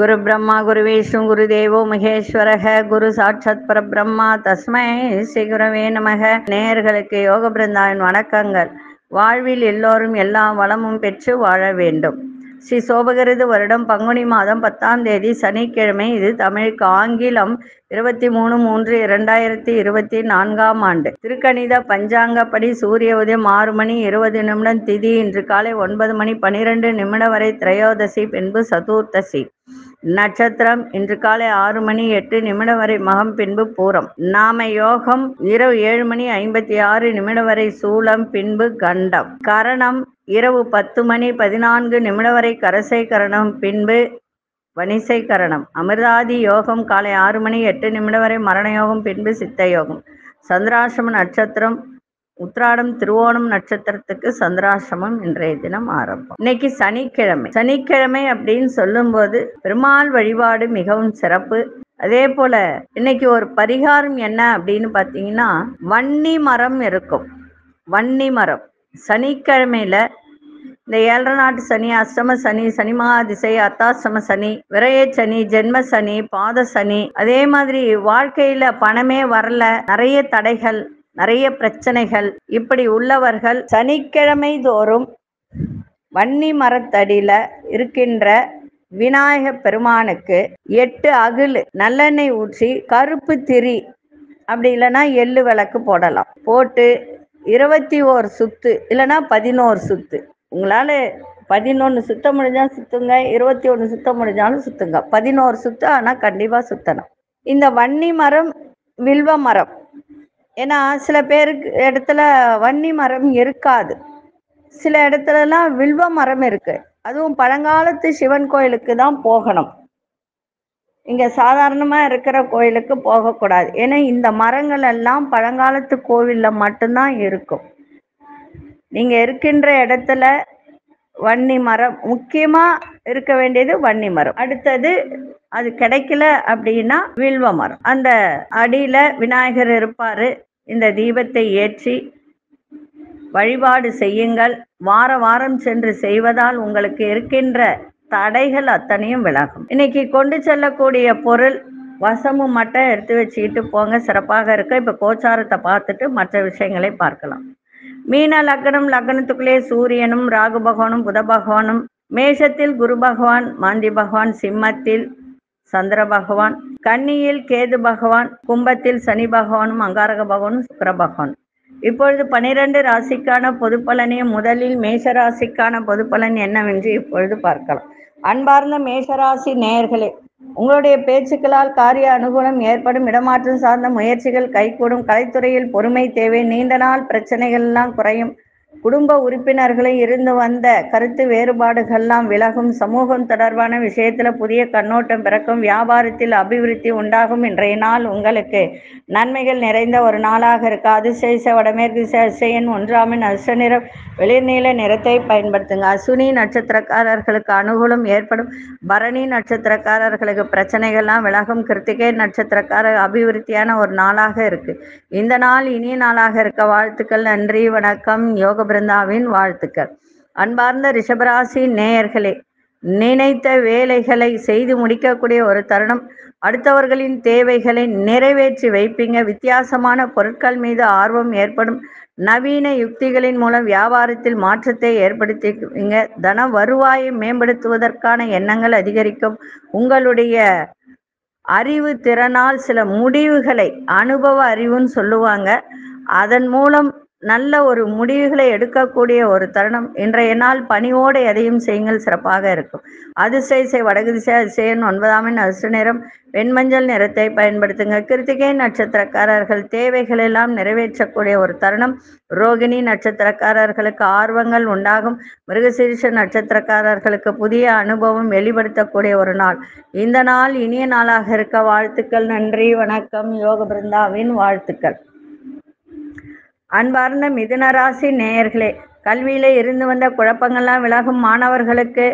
குரு பிரம்மா குரு விஷ்ணு குரு தேவோ மகேஸ்வரக குரு சாட்சாத் பரபிரம்மா தஸ்மை ஸ்ரீ குரவே நமக. நேயர்களுக்கு யோக பிருந்தாவின் வணக்கங்கள். வாழ்வில் எல்லோரும் எல்லா வளமும் பெற்று வாழ வேண்டும். ஸ்ரீ சோபகிருது வருடம் பங்குனி மாதம் பத்தாம் தேதி சனிக்கிழமை இது தமிழுக்கு ஆங்கிலம் இருபத்தி மூணு மூன்று இரண்டாயிரத்தி இருபத்தி நான்காம் ஆண்டு. திருக்கணித பஞ்சாங்கப்படி சூரிய உதயம் ஆறு மணி இருபது நிமிடம் திதி இன்று காலை ஒன்பது மணி பனிரெண்டு நிமிடம் வரை திரையோதசி பின்பு சதுர்த்தசி. நட்சத்திரம் இன்று காலை ஆறு மணி எட்டு நிமிடம் வரை மகம் பின்பு பூரம். நாம யோகம் இரவு ஏழு மணி ஐம்பத்தி ஆறு நிமிடம் வரை சூலம் பின்பு கண்டம். கரணம் இரவு பத்து மணி பதினான்கு நிமிடம் வரை கரசை கரணம் பின்பு வனிசை கரணம். அமிர்தாதி யோகம் காலை ஆறு மணி எட்டு நிமிடம் வரை மரண யோகம் பின்பு சித்த யோகம். சந்திராசிரம நட்சத்திரம் உத்ராடம் திருவோணம் நட்சத்திரத்துக்கு சந்திராசிரமம் இன்றைய தினம் ஆரம்பம். இன்னைக்கு சனிக்கிழமை. சனிக்கிழமை அப்படின்னு சொல்லும்போது பெருமாள் வழிபாடு மிகவும் சிறப்பு. அதே போல இன்னைக்கு ஒரு பரிகாரம் என்ன அப்படின்னு பார்த்தீங்கன்னா வன்னி மரம் இருக்கும். வன்னி மரம். சனிக்கிழமையில இந்த ஏழரை நாட்டு சனி அஷ்டம சனி சனி மகாதிசை அத்தாசிரம சனி விரைய சனி ஜென்ம சனி பாத சனி அதே மாதிரி வாழ்க்கையில பணமே வரல நிறைய தடைகள் நிறைய பிரச்சனைகள். இப்படி உள்ளவர்கள் சனிக்கிழமை தோறும் வன்னி மரத்தடியில இருக்கின்ற விநாயக பெருமானுக்கு எட்டு அகில் நல்லெண்ணெய் ஊற்றி கருப்பு திரி அப்படி இல்லைன்னா எள்ளு விளக்கு போடலாம். போட்டு இருபத்தி ஓர் சுத்து இல்லைன்னா பதினோரு சுத்து. உங்களால் பதினொன்று சுத்த முடிஞ்சால் சுத்துங்க இருபத்தி ஒன்று சுத்த முடிஞ்சாலும் சுத்துங்க. பதினோரு சுத்து ஆனால் கண்டிப்பாக சுத்தணும். இந்த வன்னி மரம் வில்வ மரம் ஏன்னா சில பேருக்கு இடத்துல வன்னி மரம் இருக்காது. சில இடத்துலலாம் வில்வ மரம் இருக்கு. அதுவும் பழங்காலத்து சிவன் கோயிலுக்கு தான் போகணும். இங்க சாதாரணமா இருக்கிற கோயிலுக்கு போகக்கூடாது. ஏன்னா இந்த மரங்கள் எல்லாம் பழங்காலத்து கோவில்ல மட்டும்தான் இருக்கும். நீங்க இருக்கின்ற இடத்துல வன்னி மரம் முக்கியமா இருக்க வேண்டியது வன்னி மரம். அடுத்தது அது கிடைக்கல அப்படின்னா வில்வ மரம். அந்த அடியில விநாயகர் இருப்பாரு. இந்த தீபத்தை ஏற்றி வழிபாடு செய்யுங்கள். வார வாரம் சென்று செய்வதால் உங்களுக்கு இருக்கின்ற தடைகள் அத்தனையும் விலகும். இன்னைக்கு கொண்டு செல்லக்கூடிய பொருள் வசமும் மட்டும் எடுத்து வச்சுக்கிட்டு போங்க. சிறப்பாக இருக்க. இப்போ கோச்சாரத்தை பார்த்துட்டு மற்ற விஷயங்களை பார்க்கலாம். மீன லக்னம் லக்னத்துக்குள்ளே சூரியனும் ராகு பகவானும் புத பகவானும் மேஷத்தில் குரு பகவான் மாந்தி பகவான் சிம்மத்தில் சந்திர பகவான் கன்னியில் கேது பகவான் கும்பத்தில் சனி பகவானும் அங்காரக பகவானும் சுக்கர பகவான். இப்பொழுது பனிரெண்டு ராசிக்கான பொது பலனையும் முதலில் மேஷ ராசிக்கான பொது பலன் என்னவென்று இப்பொழுது பார்க்கலாம். அன்பார்ந்த மேஷராசி நேயர்களே உங்களுடைய பேச்சுக்களால் காரிய அனுகூலம் ஏற்படும் இடமாற்றம் சார்ந்த முயற்சிகள் கைகூடும் கலைத்துறையில் பொறுமை தேவை நீண்ட நாள் பிரச்சனைகள் எல்லாம் குறையும். குடும்ப உறுப்பினர்களை இருந்து வந்த கருத்து வேறுபாடுகள்லாம் விலகும். சமூகம் தொடர்பான விஷயத்துல புதிய கண்ணோட்டம் பிறக்கும். வியாபாரத்தில் அபிவிருத்தி உண்டாகும் இன்றைய நாள் உங்களுக்கு. நன்மைகள் நிறைந்த ஒரு நாளாக இருக்கு. அதிசய வடமேற்கு அதிசயன் ஒன்றாமின் அச நிறம். வெளிர்நீல நிறத்தை பயன்படுத்துங்க. அசுனி நட்சத்திரக்காரர்களுக்கு அனுகூலம் ஏற்படும். பரணி நட்சத்திரக்காரர்களுக்கு பிரச்சனைகள்லாம் விலகும். கிருத்திகை நட்சத்திரக்காரர் அபிவிருத்தியான ஒரு நாளாக இருக்கு. இந்த நாள் இனிய நாளாக இருக்க. வாழ்த்துக்கள் நன்றி வணக்கம். யோக பிருந்தாவின் வாழ்த்துக்கள். அன்பார்ந்த ரிஷபராசி நேயர்களே நினைத்த வேலைகளை செய்து முடிக்கக்கூடிய ஒரு தருணம். அடுத்தவர்களின் தேவைகளை நிறைவேற்றி வைப்பீங்க. வித்தியாசமான பொருட்கள் மீது ஆர்வம் ஏற்படும். நவீன யுக்திகளின் மூலம் வியாபாரத்தில் மாற்றத்தை ஏற்படுத்திக்குவீங்க. தன வருவாயை மேம்படுத்துவதற்கான எண்ணங்கள் அதிகரிக்கும். உங்களுடைய அறிவு திறனால் சில முடிவுகளை அனுபவ அறிவுன்னு சொல்லுவாங்க. அதன் மூலம் நல்ல ஒரு முடிவுகளை எடுக்கக்கூடிய ஒரு தருணம். இன்றைய நாள் பணியோடு எதையும் செய்யுங்கள் சிறப்பாக இருக்கும். அதிசய வடகு திசை அதிசயன் ஒன்பதாமின் அதிர்ஷ்ட நிறம் வெண்மஞ்சள் நிறத்தை பயன்படுத்துங்க. கிருத்திகை நட்சத்திரக்காரர்கள் தேவைகள் எல்லாம் நிறைவேற்றக்கூடிய ஒரு தருணம். ரோகிணி நட்சத்திரக்காரர்களுக்கு ஆர்வங்கள் உண்டாகும். மிருகசீரிஷ நட்சத்திரக்காரர்களுக்கு புதிய அனுபவம் வெளிப்படுத்தக்கூடிய ஒரு நாள். இந்த நாள் இனிய நாளாக இருக்க. வாழ்த்துக்கள் நன்றி வணக்கம். யோக பிருந்தாவின் வாழ்த்துக்கள். அன்பார்ந்த மிதுனராசி நேயர்களே கல்வியில இருந்து வந்த குழப்பங்கள்லாம் விலகும் மாணவர்களுக்கு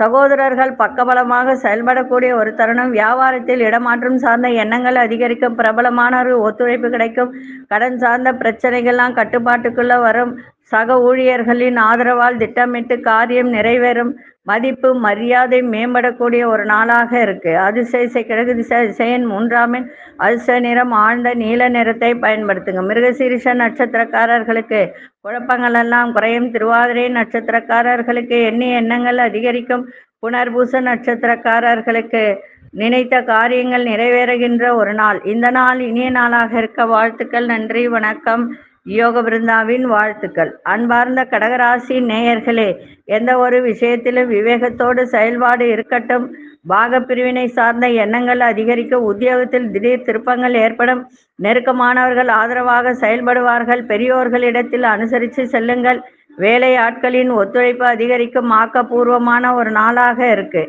சகோதரர்கள் பக்கபலமாக செயல்படக்கூடிய ஒரு தருணம். வியாபாரத்தில் இடமாற்றம் சார்ந்த எண்ணங்கள் அதிகரிக்கும் பிரபலமான ஒரு ஒத்துழைப்பு கிடைக்கும். கடன் சார்ந்த பிரச்சனைகள்லாம் கட்டுப்பாட்டுக்குள்ள வரும். சக ஊழியர்களின் ஆதரவால் திட்டமிட்டு காரியம் நிறைவேறும். மதிப்பு மரியாதை மேம்படக்கூடிய ஒரு நாளாக இருக்கு. அதிசய கிழக்கு திசை திசையன் மூன்றாமின் அதிச நிறம் ஆழ்ந்த நீல நிறத்தை பயன்படுத்துங்க. மிருகசீரிஷ நட்சத்திரக்காரர்களுக்கு குழப்பங்கள் எல்லாம் குறையும். திருவாதிரை நட்சத்திரக்காரர்களுக்கு எண்ணிய எண்ணங்கள் அதிகரிக்கும். புனர்பூச நட்சத்திரக்காரர்களுக்கு நினைத்த காரியங்கள் நிறைவேறுகின்ற ஒரு நாள். இந்த நாள் இனிய நாளாக இருக்க. வாழ்த்துக்கள் நன்றி வணக்கம். யோக பிருந்தாவின் வாழ்த்துக்கள். அன்பார்ந்த கடகராசி நேயர்களே எந்த ஒரு விஷயத்திலும் விவேகத்தோடு செயல்பாடு இருக்கட்டும். பாக பிரிவினை சார்ந்த எண்ணங்கள் அதிகரிக்க உத்தியோகத்தில் திடீர் திருப்பங்கள் ஏற்படும். நெருக்கமானவர்கள் ஆதரவாக செயல்படுவார்கள். பெரியோர்களிடத்தில் அனுசரித்து செல்லுங்கள். வேலை ஆட்களின் ஒத்துழைப்பு அதிகரிக்கும். ஆக்கப்பூர்வமான ஒரு நாளாக இருக்கு.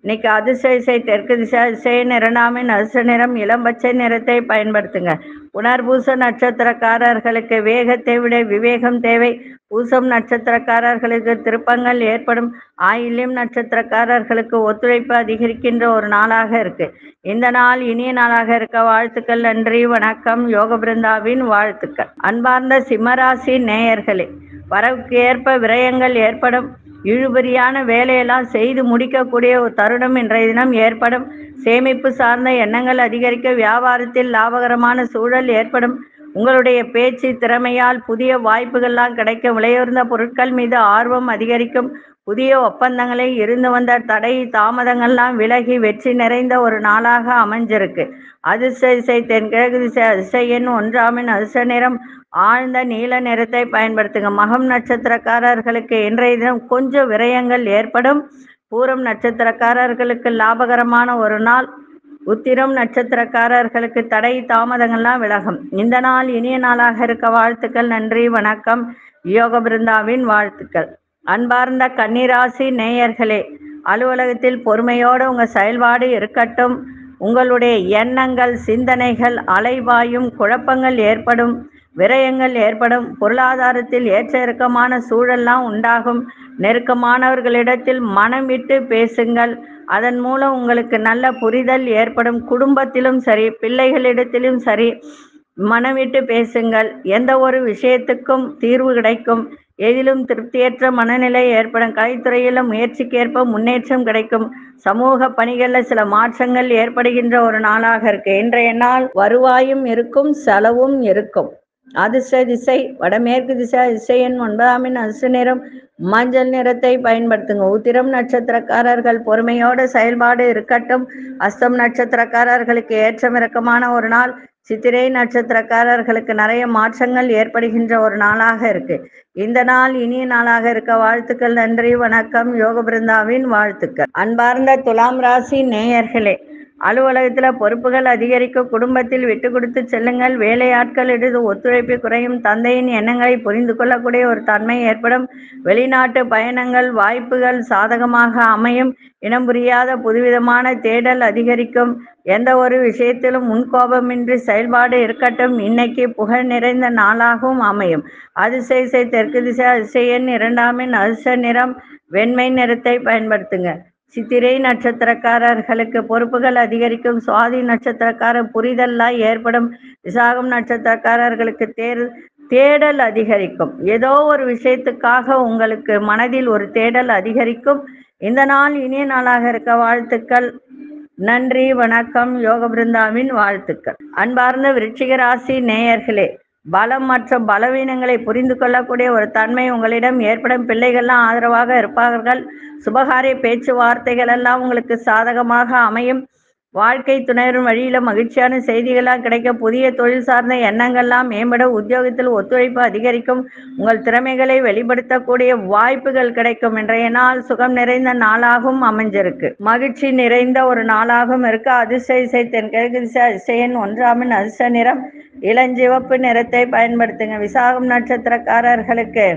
இன்னைக்கு அதிர்ஷ்ட இசை தெற்கு திசை இரண்டாமின் அதிர்ஷ்ட நிறம் இளம்பச்சை நிறத்தை பயன்படுத்துங்க. புனர்பூச நட்சத்திரக்காரர்களுக்கு வேகத்தை விட விவேகம் தேவை. பூசம் நட்சத்திரக்காரர்களுக்கு திருப்பங்கள் ஏற்படும். ஆயில்யம் நட்சத்திரக்காரர்களுக்கு ஒத்துழைப்பு அதிகரிக்கின்ற ஒரு நாளாக இருக்கு. இந்த நாள் இனிய நாளாக இருக்க வாழ்த்துக்கள் நன்றி வணக்கம். யோக பிருந்தாவின் வாழ்த்துக்கள். அன்பார்ந்த சிம்மராசி நேயர்களே வரவுக்கு ஏற்ப விரயங்கள் ஏற்படும். இழுபறியான வேலையெல்லாம் செய்து முடிக்கக்கூடிய ஒரு தருணம் இன்றைய தினம் ஏற்படும். சேமிப்பு சார்ந்த எண்ணங்கள் அதிகரிக்க வியாபாரத்தில் லாபகரமான சூழல் ஏற்படும். உங்களுடைய பேச்சு திறமையால் புதிய வாய்ப்புகள்லாம் கிடைக்க விலையுறந்த பொருட்கள் மீது ஆர்வம் அதிகரிக்கும். புதிய ஒப்பந்தங்களை இருந்து வந்த தடை தாமதங்கள்லாம் விலகி வெற்றி நிறைந்த ஒரு நாளாக அமைஞ்சிருக்கு. அதிர்ஷ்ட இசை தென்கிழக்கு திசை அதிசயன் ஒன்றாமின் அதிர்ஷ்ட நிறம் ஆழ்ந்த நீல நிறத்தை பயன்படுத்துங்க. மகம் நட்சத்திரக்காரர்களுக்கு இன்றைய தினம் கொஞ்சம் விரயங்கள் ஏற்படும். பூரம் நட்சத்திரக்காரர்களுக்கு லாபகரமான ஒரு நாள். உத்திரம் நட்சத்திரக்காரர்களுக்கு தடை தாமதங்கள்லாம் விலகும். இந்த நாள் இனிய நாளாக இருக்க வாழ்த்துக்கள் நன்றி வணக்கம். யோக பிருந்தாவின் வாழ்த்துக்கள். அன்பார்ந்த கன்னிராசி நேயர்களே அலுவலகத்தில் பொறுமையோடு உங்கள் செயல்பாடு இருக்கட்டும். உங்களுடைய எண்ணங்கள் சிந்தனைகள் அலைவாயும் குழப்பங்கள் ஏற்படும். விரயங்கள் ஏற்படும். பொருளாதாரத்தில் ஏற்ற இறக்கமான சூழல்லாம் உண்டாகும். நெருக்கமானவர்களிடத்தில் மனம் விட்டு பேசுங்கள். அதன் மூலம் உங்களுக்கு நல்ல புரிதல் ஏற்படும். குடும்பத்திலும் சரி பிள்ளைகளிடத்திலும் சரி மனம் விட்டு பேசுங்கள். எந்த ஒரு விஷயத்துக்கும் தீர்வு கிடைக்கும். எதிலும் திருப்தியற்ற மனநிலை ஏற்படும். கலைத்துறையிலும் முயற்சிக்கேற்ப முன்னேற்றம் கிடைக்கும். சமூக பணிகளில் சில மாற்றங்கள் ஏற்படுகின்ற ஒரு நாளாக இருக்கு. இன்றைய நாள் வருவாயும் இருக்கும் செலவும் இருக்கும். அதிர்ஷ்ட திசை வடமேற்கு திசை திசையின் ஒன்பதாமின் அதிர்ஷ்ட நிறம். மஞ்சள் நிறத்தை பயன்படுத்துங்க. உத்திரம் நட்சத்திரக்காரர்கள் பொறுமையோட செயல்பாடு இருக்கட்டும். அஸ்தம் நட்சத்திரக்காரர்களுக்கு ஏற்றம் இறக்கமான ஒரு நாள். சித்திரை நட்சத்திரக்காரர்களுக்கு நிறைய மாற்றங்கள் ஏற்படுகின்ற ஒரு நாளாக இருக்கு. இந்த நாள் இனிய நாளாக இருக்க வாழ்த்துக்கள் நன்றி வணக்கம். யோக பிருந்தாவின் வாழ்த்துக்கள். அன்பார்ந்த துலாம் ராசி நேயர்களே அலுவலகத்தில் பொறுப்புகள் அதிகரிக்க குடும்பத்தில் விட்டு கொடுத்து செல்லுங்கள். வேலையாட்கள் ஒத்துழைப்பு குறையும். தந்தையின் எண்ணங்களை புரிந்து கொள்ளக்கூடிய ஒரு தன்மை ஏற்படும். வெளிநாட்டு பயணங்கள் வாய்ப்புகள் சாதகமாக அமையும். இனம் புரியாத புதுவிதமான தேடல் அதிகரிக்கும். எந்த ஒரு விஷயத்திலும் முன்கோபமின்றி செயல்பாடு இருக்கட்டும். இன்னைக்கு புகழ் நிறைந்த நாளாகவும் அமையும். அதிசய தெற்கு திசை அதிசயன் இரண்டாமின் அதிர்ஷ்ட நிறம். வெண்மை நிறத்தை பயன்படுத்துங்க. சித்திரை நட்சத்திரக்காரர்களுக்கு பொறுப்புகள் அதிகரிக்கும். சுவாதி நட்சத்திரக்கார புரிதல்லாம் ஏற்படும். விசாகம் நட்சத்திரக்காரர்களுக்கு தேர் தேடல் அதிகரிக்கும். ஏதோ ஒரு விஷயத்துக்காக உங்களுக்கு மனதில் ஒரு தேடல் அதிகரிக்கும். இந்த நாள் இனிய நாளாக இருக்க வாழ்த்துக்கள். நன்றி வணக்கம். யோக பிருந்தாவின் வாழ்த்துக்கள். அன்பார்ந்த விருச்சிக ராசி நேயர்களே பலம் மற்றும் பலவீனங்களை புரிந்து கொள்ளக்கூடிய ஒரு தன்மை உங்களிடம் ஏற்படும். பிள்ளைகள்லாம் ஆதரவாக இருப்பார்கள். சுபகாரிய பேச்சுவார்த்தைகள் எல்லாம் உங்களுக்கு சாதகமாக அமையும். வாழ்க்கை துணைவரும் வழியில மகிழ்ச்சியான செய்திகள்லாம் கிடைக்க புதிய தொழில் சார்ந்த எண்ணங்கள்லாம் மேம்பட உத்தியோகத்தில் ஒத்துழைப்பு அதிகரிக்கும். உங்கள் திறமைகளை வெளிப்படுத்தக்கூடிய வாய்ப்புகள் கிடைக்கும். இன்றைய நாள் சுகம் நிறைந்த நாளாகவும் அமைஞ்சிருக்கு. மகிழ்ச்சி நிறைந்த ஒரு நாளாகவும் இருக்கு. அதிர்ஷ்ட இசை தென்கிழக்கு திசை அதிசயன் ஒன்றாமின் அதிர்ஷ்ட நிறம். இளஞ்சிவப்பு நிறத்தை பயன்படுத்துங்க. விசாகம் நட்சத்திரக்காரர்களுக்கு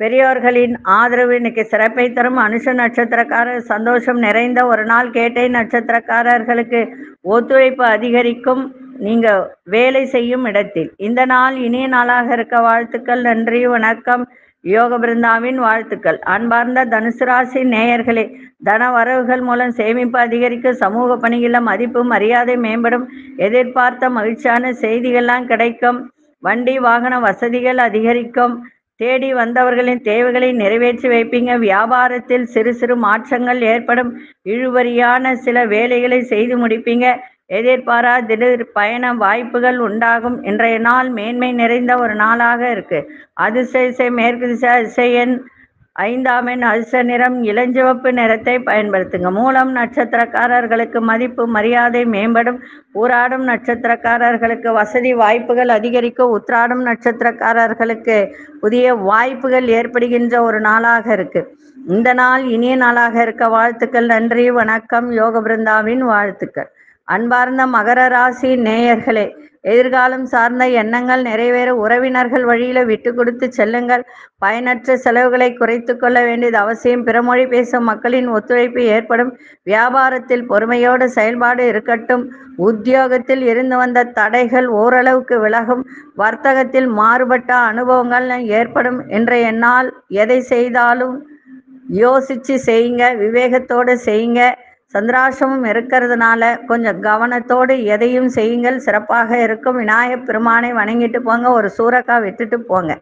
பெரியோர்களின் ஆதரவு இன்னைக்கு சிறப்பை தரும் அனுஷ நட்சத்திரக்காரர். சந்தோஷம் நிறைந்த ஒரு நாள் கேட்டை நட்சத்திரக்காரர்களுக்கு ஒத்துழைப்பு அதிகரிக்கும். நீங்க வேலை செய்யும் இடத்தில். இந்த நாள் இனிய நாளாக இருக்க வாழ்த்துக்கள் நன்றி வணக்கம். யோக பிருந்தாவின் வாழ்த்துக்கள். அன்பார்ந்த தனுசு ராசி நேயர்களே தன வரவுகள் மூலம் சேமிப்பு அதிகரிக்கும் சமூக பணிகளில் மதிப்பு மரியாதை மேம்படும். எதிர்பார்த்த மகிழ்ச்சியான செய்திகள்லாம் கிடைக்கும். வண்டி வாகன வசதிகள் அதிகரிக்கும். தேடி வந்தவர்களின் தேவைகளை நிறைவேற்றி வைப்பீங்க. வியாபாரத்தில் சிறு சிறு மாற்றங்கள் ஏற்படும். இழுவரியான சில வேலைகளை செய்து முடிப்பீங்க. எதிர்பாரா திடீர் பயண வாய்ப்புகள் உண்டாகும். இன்றைய நாள் மேன்மை நிறைந்த ஒரு நாளாக இருக்கு. அதிசய மேற்கு திசை அதிசயன் ஐந்தாம் எண் அல்ச நிறம் இளஞ்சிவப்பு நிறத்தை பயன்படுத்துங்க. மூலம் நட்சத்திரக்காரர்களுக்கு மதிப்பு மரியாதை மேம்படும். ஊராடும் நட்சத்திரக்காரர்களுக்கு வசதி வாய்ப்புகள் அதிகரிக்க உத்ராடும் நட்சத்திரக்காரர்களுக்கு புதிய வாய்ப்புகள் ஏற்படுகின்ற ஒரு நாளாக இருக்கு. இந்த நாள் இனிய நாளாக இருக்க. வாழ்த்துக்கள் நன்றி வணக்கம். யோக பிருந்தாவின் வாழ்த்துக்கள். அன்பார்ந்த மகர ராசி நேயர்களே எதிர்காலம் சார்ந்த எண்ணங்கள் நிறைவேற உறவினர்கள் வழியில விட்டு கொடுத்து செல்லுங்கள். பயனற்ற செலவுகளை குறைத்து கொள்ள வேண்டியது அவசியம். பிறமொழி பேசும் மக்களின் ஒத்துழைப்பு ஏற்படும். வியாபாரத்தில் பொறுமையோடு செயல்பாடு இருக்கட்டும். உத்தியோகத்தில் இருந்து வந்த தடைகள் ஓரளவுக்கு விலகும். வர்த்தகத்தில் மாறுபட்ட அனுபவங்கள் ஏற்படும். என்ற என்னால் எதை செய்தாலும் யோசிச்சு செய்யுங்க விவேகத்தோடு செய்யுங்க. சந்திராசிரமம் இருக்கிறதுனால கொஞ்சம் கவனத்தோடு எதையும் செய்யுங்கள். சிறப்பாக இருக்கும். விநாயகப் பெருமானை வணங்கிட்டு போங்க. ஒரு சூறக்காய் விட்டுட்டு போங்க.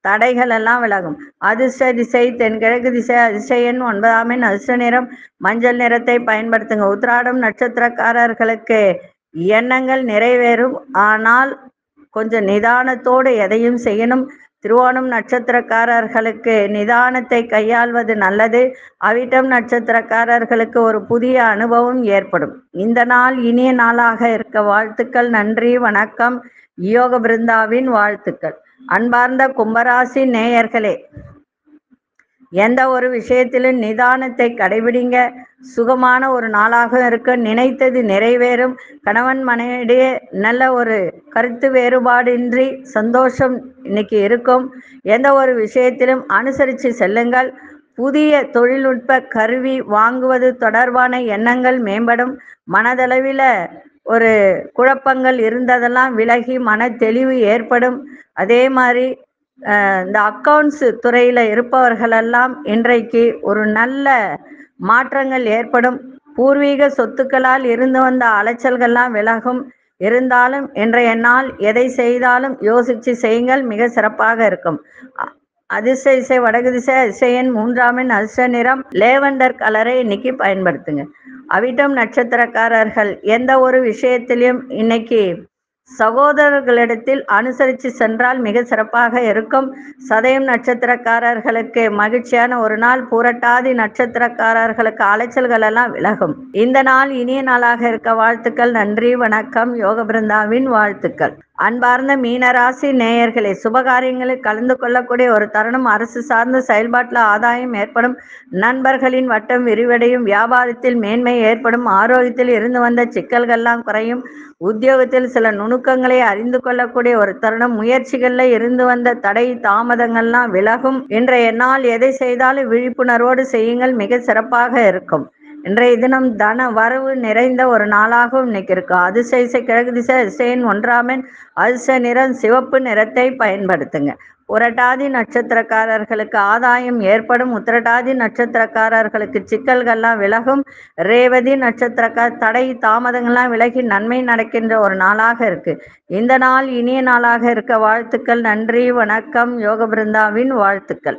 தடைகள் எல்லாம் விலகும். அதிர்ஷ்ட திசை தென்கிழக்கு திசை அதிசயன் ஒன்பதாம் எண் அதிர்ஷ்ட நிறம் மஞ்சள் நிறத்தை பயன்படுத்துங்க. உத்திராடம் நட்சத்திரக்காரர்களுக்கு எண்ணங்கள் நிறைவேறும். ஆனால் கொஞ்சம் நிதானத்தோடு எதையும் செய்யணும். திருவோணம் நட்சத்திரக்காரர்களுக்கு நிதானத்தை கையாள்வது நல்லது. அவிட்டம் நட்சத்திரக்காரர்களுக்கு ஒரு புதிய அனுபவம் ஏற்படும். இந்த நாள் இனிய நாளாக இருக்க வாழ்த்துக்கள் நன்றி வணக்கம். யோக பிருந்தாவின் வாழ்த்துக்கள். அன்பார்ந்த கும்பராசி நேயர்களே எந்த ஒரு விஷயத்திலும் நிதானத்தை கடைபிடிங்க. சுகமான ஒரு நாளாக இருக்க நினைத்தது நிறைவேறும். கணவன் மனைவிடையே நல்ல ஒரு கருத்து வேறுபாடின்றி சந்தோஷம் இன்னைக்கு இருக்கும். எந்த ஒரு விஷயத்திலும் அனுசரித்து செல்லுங்கள். புதிய தொழில்நுட்ப கருவி வாங்குவது தொடர்பான எண்ணங்கள் மேம்படும். மனதளவில் ஒரு குழப்பங்கள் இருந்ததெல்லாம் விலகி மன தெளிவு ஏற்படும். அதே மாதிரி இந்த அக்கவுண்ட்ஸ் துறையில் இருப்பவர்களெல்லாம் இன்றைக்கு ஒரு நல்ல மாற்றங்கள் ஏற்படும். பூர்வீக சொத்துக்களால் இருந்து வந்த அலைச்சல்கள்லாம் விலகும். இருந்தாலும் இன்றைய நாள் எதை செய்தாலும் யோசித்து செய்யுங்கள் மிக சிறப்பாக இருக்கும். அதிர்ஷ்ட இசை வடகு திசை இசையின் மூன்றாமின் அதிர்ஷ்ட நிறம் லேவண்டர் கலரை இன்னைக்கு பயன்படுத்துங்க. அவிட்டம் நட்சத்திரக்காரர்கள் எந்த ஒரு விஷயத்திலையும் இன்னைக்கு சகோதரர்களிடத்தில் அனுசரித்து சென்றால் மிக சிறப்பாக இருக்கும். சதயம் நட்சத்திரக்காரர்களுக்கு மகிழ்ச்சியான ஒரு நாள். பூரட்டாதி நட்சத்திரக்காரர்களுக்கு அலைச்சல்கள் எல்லாம் விலகும். இந்த நாள் இனிய நாளாக இருக்க வாழ்த்துக்கள். நன்றி வணக்கம். யோக பிருந்தாவின் வாழ்த்துக்கள். அன்பார்ந்த மீனராசி நேயர்களே சுபகாரியங்களில் கலந்து கொள்ளக்கூடிய ஒரு தருணம். அரசு சார்ந்த செயல்பாட்டில் ஆதாயம் ஏற்படும். நண்பர்களின் வட்டம் விரிவடையும். வியாபாரத்தில் மேன்மை ஏற்படும். ஆரோக்கியத்தில் இருந்து வந்த சிக்கல்கள்லாம் குறையும். உத்தியோகத்தில் சில நுணுக்கங்களை அறிந்து கொள்ளக்கூடிய ஒரு தருணம். முயற்சிகளில் இருந்து வந்த தடை தாமதங்கள்லாம் விலகும். இன்றைய நாள் எதை செய்தாலும் விழிப்புணர்வோடு செய்யுங்கள். மிக சிறப்பாக இருக்கும். இன்றைய தினம் தன வரவு நிறைந்த ஒரு நாளாகவும் இன்னைக்கு இருக்கு அதிசய கிழக்கு திசை அதிசயன் ஒன்றாமன் அதிச நிறம் சிவப்பு நிறத்தை பயன்படுத்துங்க. புரட்டாதி நட்சத்திரக்காரர்களுக்கு ஆதாயம் ஏற்படும். உத்திரட்டாதி நட்சத்திரக்காரர்களுக்கு சிக்கல்கள்லாம் விலகும். ரேவதி நட்சத்திரக்கார் தடை தாமதங்கள்லாம் விலகி நன்மை நடக்கின்ற ஒரு நாளாக இருக்கு. இந்த நாள் இனிய நாளாக இருக்க. வாழ்த்துக்கள் நன்றி வணக்கம். யோக பிருந்தாவின் வாழ்த்துக்கள்.